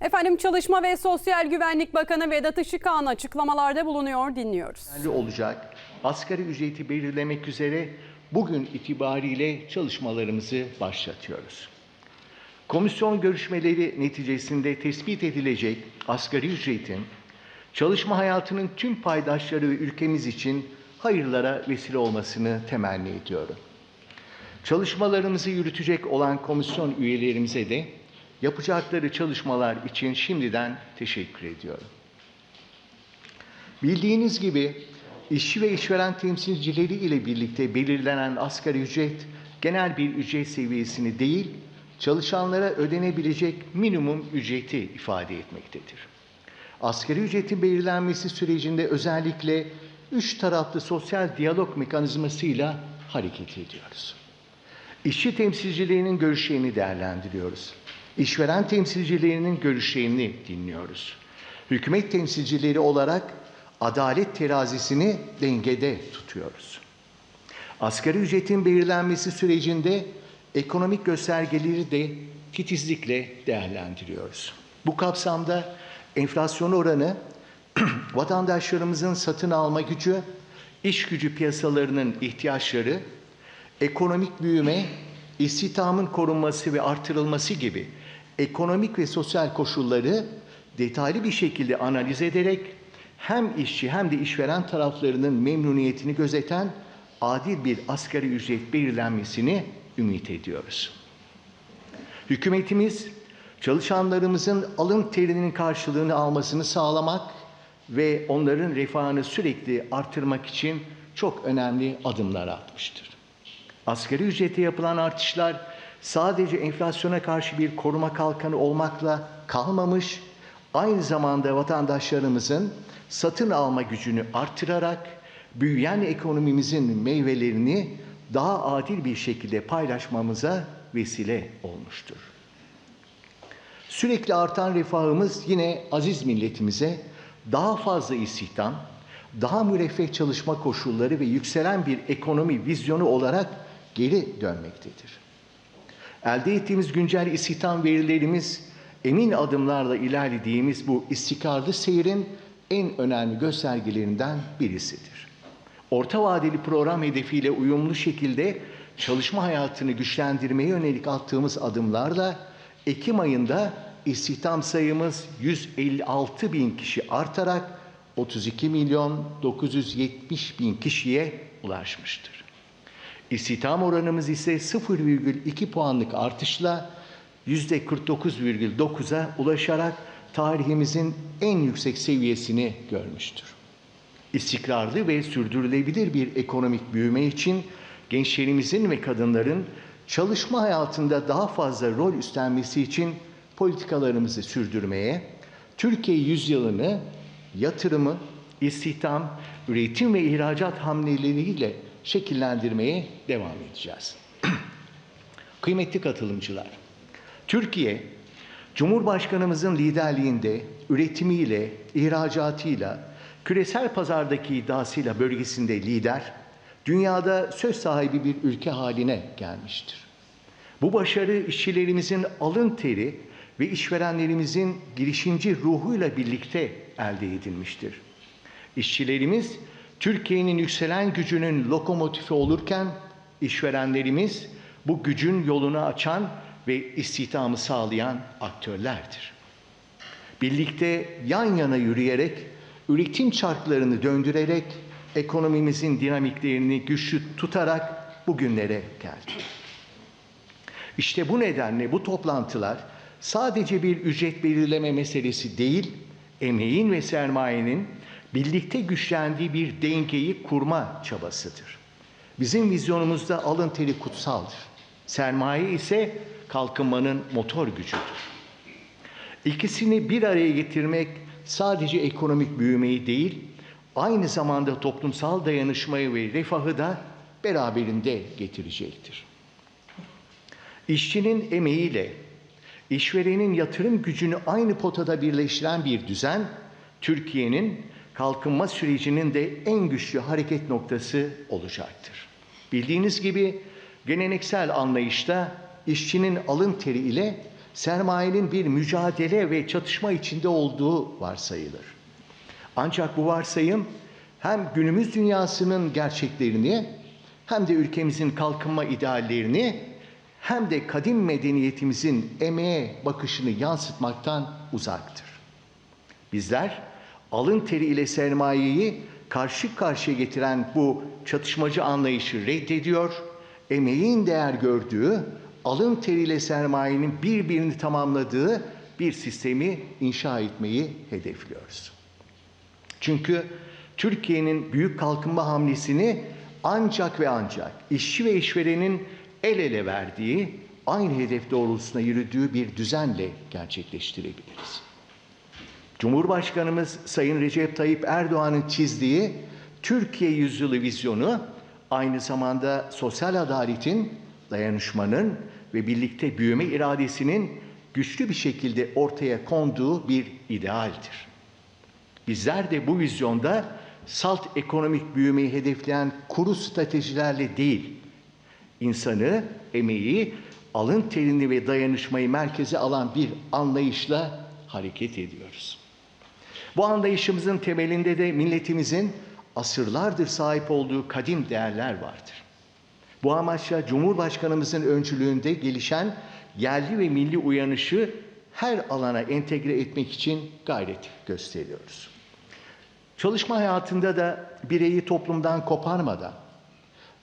Efendim Çalışma ve Sosyal Güvenlik Bakanı Vedat Işıkhan açıklamalarda bulunuyor dinliyoruz. olacak asgari ücreti belirlemek üzere bugün itibariyle çalışmalarımızı başlatıyoruz. Komisyon görüşmeleri neticesinde tespit edilecek asgari ücretin çalışma hayatının tüm paydaşları ve ülkemiz için hayırlara vesile olmasını temenni ediyorum. Çalışmalarımızı yürütecek olan komisyon üyelerimize de yapacakları çalışmalar için şimdiden teşekkür ediyorum. Bildiğiniz gibi işçi ve işveren temsilcileri ile birlikte belirlenen asgari ücret genel bir ücret seviyesini değil, çalışanlara ödenebilecek minimum ücreti ifade etmektedir. Asgari ücretin belirlenmesi sürecinde özellikle üç taraflı sosyal diyalog mekanizmasıyla hareket ediyoruz. İşçi temsilcilerinin görüşlerini değerlendiriyoruz. İşveren temsilcilerinin görüşlerini dinliyoruz. Hükümet temsilcileri olarak adalet terazisini dengede tutuyoruz. Asgari ücretin belirlenmesi sürecinde ekonomik göstergeleri de titizlikle değerlendiriyoruz. Bu kapsamda enflasyon oranı, vatandaşlarımızın satın alma gücü, iş gücü piyasalarının ihtiyaçları, ekonomik büyüme, istihdamın korunması ve artırılması gibi ekonomik ve sosyal koşulları detaylı bir şekilde analiz ederek hem işçi hem de işveren taraflarının memnuniyetini gözeten adil bir asgari ücret belirlenmesini ümit ediyoruz. Hükümetimiz çalışanlarımızın alın terinin karşılığını almasını sağlamak ve onların refahını sürekli artırmak için çok önemli adımlar atmıştır. Asgari ücrete yapılan artışlar sadece enflasyona karşı bir koruma kalkanı olmakla kalmamış, aynı zamanda vatandaşlarımızın satın alma gücünü artırarak büyüyen ekonomimizin meyvelerini daha adil bir şekilde paylaşmamıza vesile olmuştur. Sürekli artan refahımız yine aziz milletimize daha fazla istihdam, daha müreffeh çalışma koşulları ve yükselen bir ekonomi vizyonu olarak geri dönmektedir. Elde ettiğimiz güncel istihdam verilerimiz emin adımlarla ilerlediğimiz bu istikrarlı seyrin en önemli göstergelerinden birisidir. Orta vadeli program hedefiyle uyumlu şekilde çalışma hayatını güçlendirmeye yönelik attığımız adımlarla Ekim ayında istihdam sayımız 156 bin kişi artarak 32 milyon 970 bin kişiye ulaşmıştır. İstihdam oranımız ise 0,2 puanlık artışla %49,9'a ulaşarak tarihimizin en yüksek seviyesini görmüştür. İstikrarlı ve sürdürülebilir bir ekonomik büyüme için gençlerimizin ve kadınların çalışma hayatında daha fazla rol üstlenmesi için politikalarımızı sürdürmeye, Türkiye yüzyılını yatırımı, istihdam, üretim ve ihracat hamleleriyle şekillendirmeye devam edeceğiz. Kıymetli katılımcılar, Türkiye, Cumhurbaşkanımızın liderliğinde üretimiyle, ihracatıyla, küresel pazardaki iddiasıyla bölgesinde lider, dünyada söz sahibi bir ülke haline gelmiştir. Bu başarı işçilerimizin alın teri ve işverenlerimizin girişimci ruhuyla birlikte elde edilmiştir. İşçilerimiz Türkiye'nin yükselen gücünün lokomotifi olurken işverenlerimiz bu gücün yolunu açan ve istihdamı sağlayan aktörlerdir. Birlikte yan yana yürüyerek, üretim çarklarını döndürerek, ekonomimizin dinamiklerini güçlü tutarak bugünlere geldik. İşte bu nedenle bu toplantılar sadece bir ücret belirleme meselesi değil, emeğin ve sermayenin birlikte güçlendiği bir dengeyi kurma çabasıdır. Bizim vizyonumuzda alın teri kutsaldır. Sermaye ise kalkınmanın motor gücüdür. İkisini bir araya getirmek sadece ekonomik büyümeyi değil, aynı zamanda toplumsal dayanışmayı ve refahı da beraberinde getirecektir. İşçinin emeğiyle işverenin yatırım gücünü aynı potada birleştiren bir düzen, Türkiye'nin kalkınma sürecinin de en güçlü hareket noktası olacaktır. Bildiğiniz gibi geleneksel anlayışta işçinin alın teri ile sermayenin bir mücadele ve çatışma içinde olduğu varsayılır. Ancak bu varsayım hem günümüz dünyasının gerçeklerini hem de ülkemizin kalkınma ideallerini hem de kadim medeniyetimizin emeğe bakışını yansıtmaktan uzaktır. Bizler alın teri ile sermayeyi karşı karşıya getiren bu çatışmacı anlayışı reddediyor, emeğin değer gördüğü, alın teriyle sermayenin birbirini tamamladığı bir sistemi inşa etmeyi hedefliyoruz. Çünkü Türkiye'nin büyük kalkınma hamlesini ancak ve ancak işçi ve işverenin el ele verdiği, aynı hedef doğrultusunda yürüdüğü bir düzenle gerçekleştirebiliriz. Cumhurbaşkanımız Sayın Recep Tayyip Erdoğan'ın çizdiği Türkiye yüzyılı vizyonu aynı zamanda sosyal adaletin, dayanışmanın ve birlikte büyüme iradesinin güçlü bir şekilde ortaya konduğu bir idealdir. Bizler de bu vizyonda salt ekonomik büyümeyi hedefleyen kuru stratejilerle değil, insanı, emeği, alın terini ve dayanışmayı merkeze alan bir anlayışla hareket ediyoruz. Bu anlayışımızın temelinde de milletimizin asırlardır sahip olduğu kadim değerler vardır. Bu amaçla Cumhurbaşkanımızın öncülüğünde gelişen yerli ve milli uyanışı her alana entegre etmek için gayret gösteriyoruz. Çalışma hayatında da bireyi toplumdan koparmadan,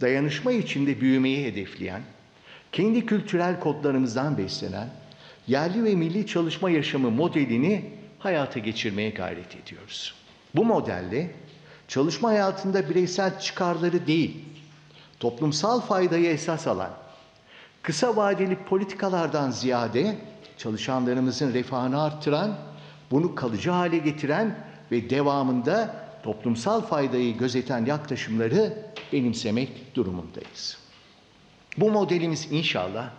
dayanışma içinde büyümeyi hedefleyen, kendi kültürel kodlarımızdan beslenen, yerli ve milli çalışma yaşamı modelini hayata geçirmeye gayret ediyoruz. Bu modelle çalışma hayatında bireysel çıkarları değil, toplumsal faydayı esas alan, kısa vadeli politikalardan ziyade çalışanlarımızın refahını arttıran, bunu kalıcı hale getiren ve devamında toplumsal faydayı gözeten yaklaşımları benimsemek durumundayız. Bu modelimiz inşallah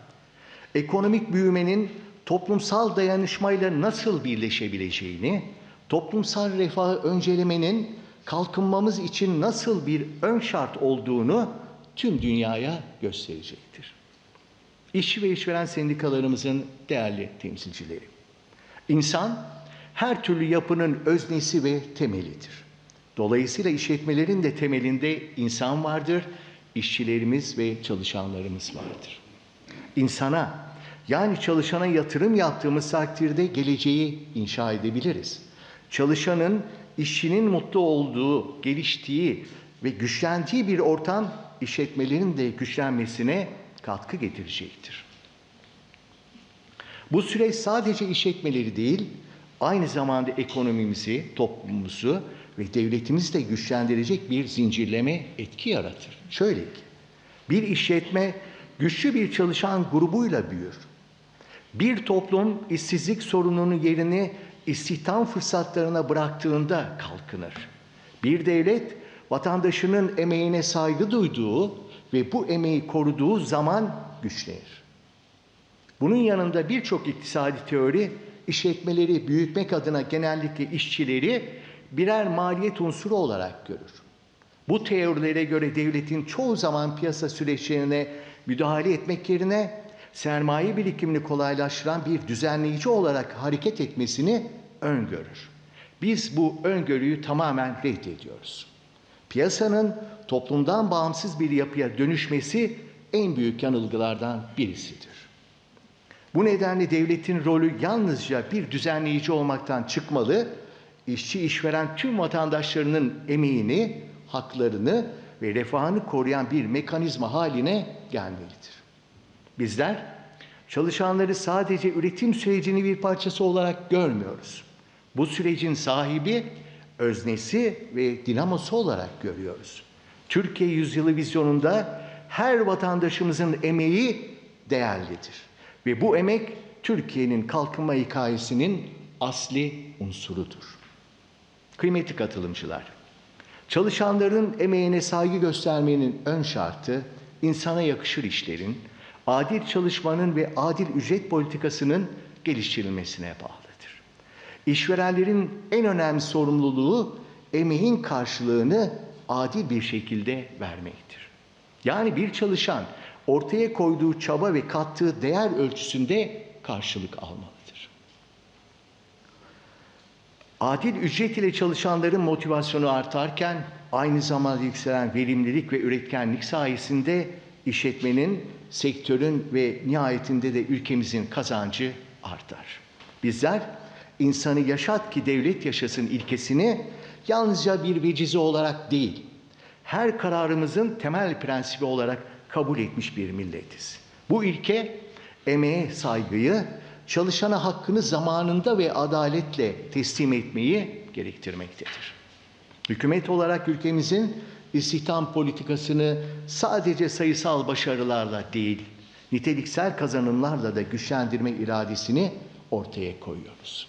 ekonomik büyümenin toplumsal dayanışmayla nasıl birleşebileceğini, toplumsal refahı öncelemenin kalkınmamız için nasıl bir ön şart olduğunu tüm dünyaya gösterecektir. İşçi ve işveren sendikalarımızın değerli temsilcileri. İnsan her türlü yapının öznesi ve temelidir. Dolayısıyla işletmelerin de temelinde insan vardır, işçilerimiz ve çalışanlarımız vardır. İnsana yani çalışana yatırım yaptığımız takdirde geleceği inşa edebiliriz. Çalışanın, işçinin mutlu olduğu, geliştiği ve güçlendiği bir ortam işletmelerin de güçlenmesine katkı getirecektir. Bu süreç sadece işletmeleri değil, aynı zamanda ekonomimizi, toplumumuzu ve devletimizi de güçlendirecek bir zincirleme etki yaratır. Şöyle ki, bir işletme güçlü bir çalışan grubuyla büyür. Bir toplum işsizlik sorununun yerini istihdam fırsatlarına bıraktığında kalkınır. Bir devlet vatandaşının emeğine saygı duyduğu ve bu emeği koruduğu zaman güçlenir. Bunun yanında birçok iktisadi teori işletmeleri büyütmek adına genellikle işçileri birer maliyet unsuru olarak görür. Bu teorilere göre devletin çoğu zaman piyasa süreçlerine müdahale etmek yerine sermaye birikimini kolaylaştıran bir düzenleyici olarak hareket etmesini öngörür. Biz bu öngörüyü tamamen reddediyoruz. Piyasanın toplumdan bağımsız bir yapıya dönüşmesi en büyük yanılgılardan birisidir. Bu nedenle devletin rolü yalnızca bir düzenleyici olmaktan çıkmalı, işçi işveren tüm vatandaşlarının emeğini, haklarını ve refahını koruyan bir mekanizma haline gelmelidir. Bizler çalışanları sadece üretim sürecinin bir parçası olarak görmüyoruz. Bu sürecin sahibi, öznesi ve dinamosu olarak görüyoruz. Türkiye Yüzyılı vizyonunda her vatandaşımızın emeği değerlidir. Ve bu emek Türkiye'nin kalkınma hikayesinin asli unsurudur. Kıymetli katılımcılar, çalışanların emeğine saygı göstermenin ön şartı insana yakışır işlerin, adil çalışmanın ve adil ücret politikasının geliştirilmesine bağlıdır. İşverenlerin en önemli sorumluluğu emeğin karşılığını adil bir şekilde vermektir. Yani bir çalışan ortaya koyduğu çaba ve kattığı değer ölçüsünde karşılık almalıdır. Adil ücret ile çalışanların motivasyonu artarken aynı zamanda yükselen verimlilik ve üretkenlik sayesinde işletmenin, sektörün ve nihayetinde de ülkemizin kazancı artar. Bizler insanı yaşat ki devlet yaşasın ilkesini yalnızca bir vecize olarak değil, her kararımızın temel prensibi olarak kabul etmiş bir milletiz. Bu ilke emeğe saygıyı, çalışana hakkını zamanında ve adaletle teslim etmeyi gerektirmektedir. Hükümet olarak ülkemizin istihdam politikasını sadece sayısal başarılarla değil, niteliksel kazanımlarla da güçlendirme iradesini ortaya koyuyoruz.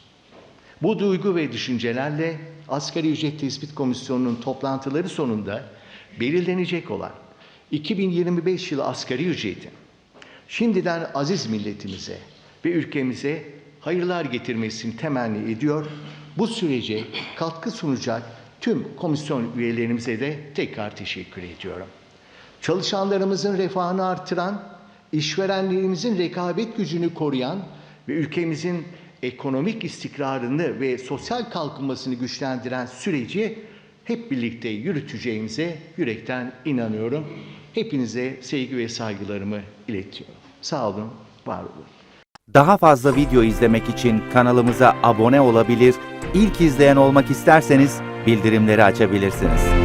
Bu duygu ve düşüncelerle Asgari Ücret Tespit Komisyonu'nun toplantıları sonunda belirlenecek olan 2025 yılı asgari ücretin şimdiden aziz milletimize ve ülkemize hayırlar getirmesini temenni ediyor. Bu sürece katkı sunacak tüm komisyon üyelerimize de tekrar teşekkür ediyorum. Çalışanlarımızın refahını artıran, işverenlerimizin rekabet gücünü koruyan ve ülkemizin ekonomik istikrarını ve sosyal kalkınmasını güçlendiren süreci hep birlikte yürüteceğimize yürekten inanıyorum. Hepinize sevgi ve saygılarımı iletiyorum. Sağ olun, var olun. Daha fazla video izlemek için kanalımıza abone olabilir, ilk izleyen olmak isterseniz bildirimleri açabilirsiniz.